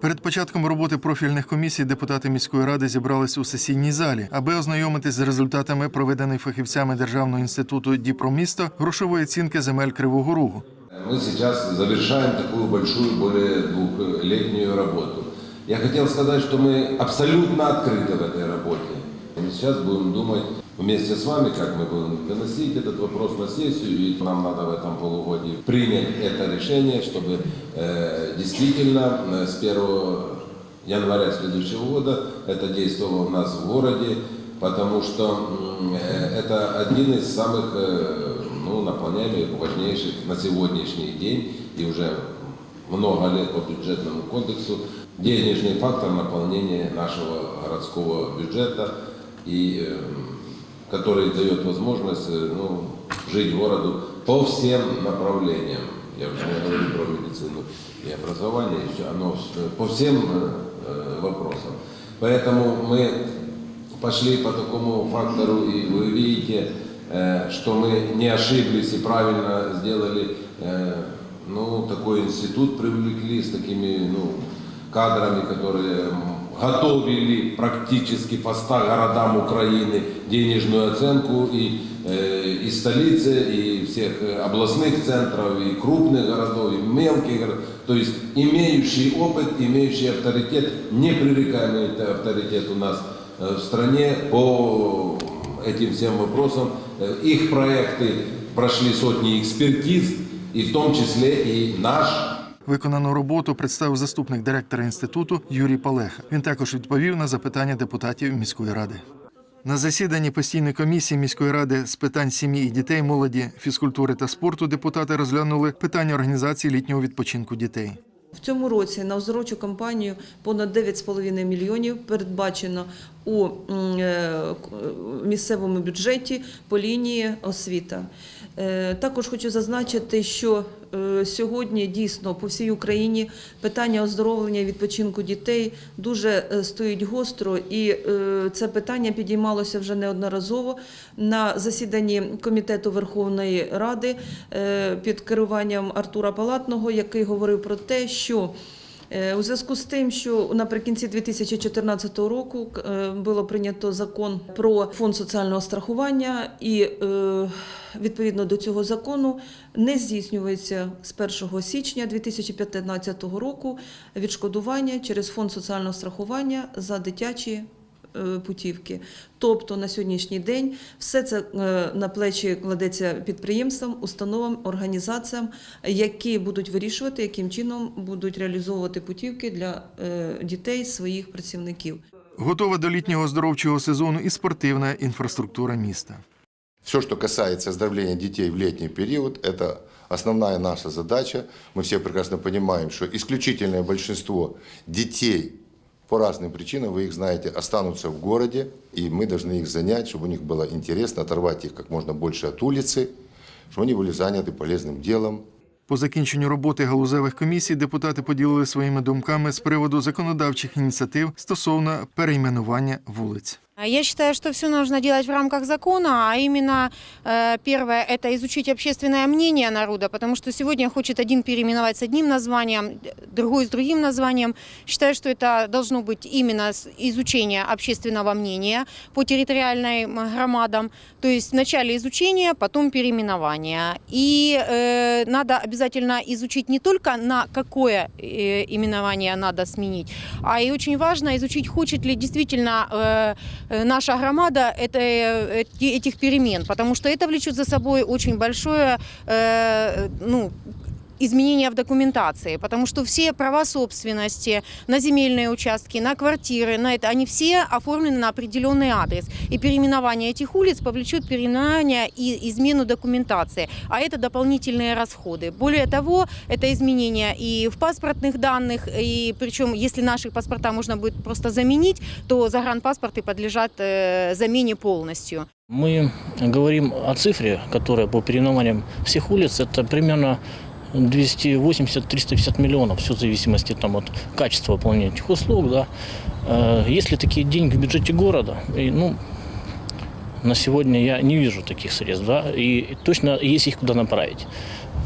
Перед початком роботи профільних комісій депутати міської ради зібрались у сесійній залі, аби ознайомитись з результатами проведеної фахівцями Державного інституту Діпромісто грошової оцінки земель Кривого Рогу. Мы сейчас завершаем такую большую, более двухлетнюю работу. Я хотел сказать, что мы абсолютно открыты в этой работе. Сейчас будем думать вместе с вами, как мы будем доносить этот вопрос на сессию, и нам надо в этом полугодии принять это решение, чтобы э, действительно э, с 1 января следующего года это действовало у нас в городе, потому что э, это один из самых э, ну, наполняемых, важнейших на сегодняшний день и уже много лет по бюджетному кодексу денежный фактор наполнения нашего городского бюджета и э, который дает возможность э, ну, жить городу по всем направлениям. Я уже не говорю про медицину и образование, еще оно вс- по всем э, э, вопросам. Поэтому мы пошли по такому фактору, и вы видите, э, что мы не ошиблись и правильно сделали, э, ну, такой институт привлекли с такими, ну, кадрами, которые готовили практически по 100 городам Украины денежную оценку и, э, и столицы, и всех э, областных центров, и крупных городов, и мелких городов. То есть имеющий опыт, имеющий авторитет, непререкаемый авторитет у нас э, в стране по этим всем вопросам. Их проекты прошли сотни экспертиз, и в том числе и наш Виконану роботу представив заступник директора інституту Юрій Палеха. Він також відповів на запитання депутатів міської ради. На засіданні постійної комісії міської ради з питань сім'ї і дітей, молоді, фізкультури та спорту депутати розглянули питання організації літнього відпочинку дітей. В цьому році на оздоровчу кампанію понад 9,5 мільйонів передбачено у е, к- місцевому бюджеті по лінії освіта. Е, Також хочу зазначити, що е, сьогодні дійсно по всій Україні питання оздоровлення і відпочинку дітей дуже е, стоїть гостро, і це питання підіймалося вже неодноразово на засіданні комітету Верховної Ради під керуванням Артура Палатного, який говорив про те, що У зв'язку з тим, що наприкінці 2014 року е, було прийнято закон про фонд соціального страхування, і е, відповідно до цього закону не здійснюється з 1 січня 2015 року відшкодування через фонд соціального страхування за дитячі е, путівки. Тобто на сьогоднішній день все це е, на плечі кладеться підприємствам, установам, організаціям, які будуть вирішувати, яким чином будуть реалізовувати путівки для е, дітей своїх працівників. Готова до літнього оздоровчого сезону і спортивна інфраструктура міста. Все, что касается оздоровления детей в летний период, это основная наша задача. Мы все прекрасно понимаем, что исключительное большинство детей по разным причинам, вы их знаете, останутся в городе, и мы должны их занять, чтобы у них было интересно, оторвать их как можно больше от улицы, чтобы они были заняты полезным делом, По закінченню роботи галузевих комісій депутати поділили своїми думками з приводу законодавчих ініціатив стосовно перейменування вулиць. А Я считаю, что все нужно делать в рамках закона, а именно э, первое – это изучить общественное мнение народа, потому что сегодня хочет один переименовать с одним названием, другой с другим названием. Считаю, что это должно быть именно изучение общественного мнения по территориальным громадам, то есть вначале изучение, потом переименование. И э, надо обязательно изучить не только на какое э, именование надо сменить, а и очень важно изучить, хочет ли действительно э, э, наша громада это, э, эти- этих перемен, потому что это влечет за собой очень большое э, ну, изменения в документации, потому что все права собственности на земельные участки, на квартиры, на это, они все оформлены на определенный адрес. И переименование этих улиц повлечет переименование и измену документации, а это дополнительные расходы. Более того, это изменения и в паспортных данных, и причем если наши паспорта можно будет просто заменить, то загранпаспорты подлежат э, замене полностью. Мы говорим о цифре, которая по переименованиям всех улиц, это примерно 280-350 миллионов, все в зависимости там, от качества выполнения этих услуг. Да. Э, Есть ли такие деньги в бюджете города? И, ну, на сегодня я не вижу таких средств, да, и точно есть их куда направить.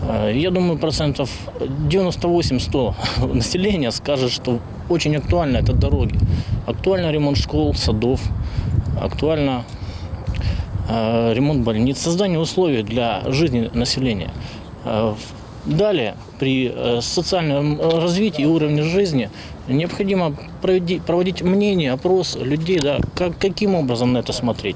Э, Я думаю, процентов 98-100 населения скажет, что очень актуально это дороги. Актуально ремонт школ, садов, актуально э, ремонт больниц, создание условий для жизни населения. Далее, при э, социальном э, развитии и уровне жизни необходимо проведи- проводить мнение, опрос людей, да, как, каким образом на это смотреть.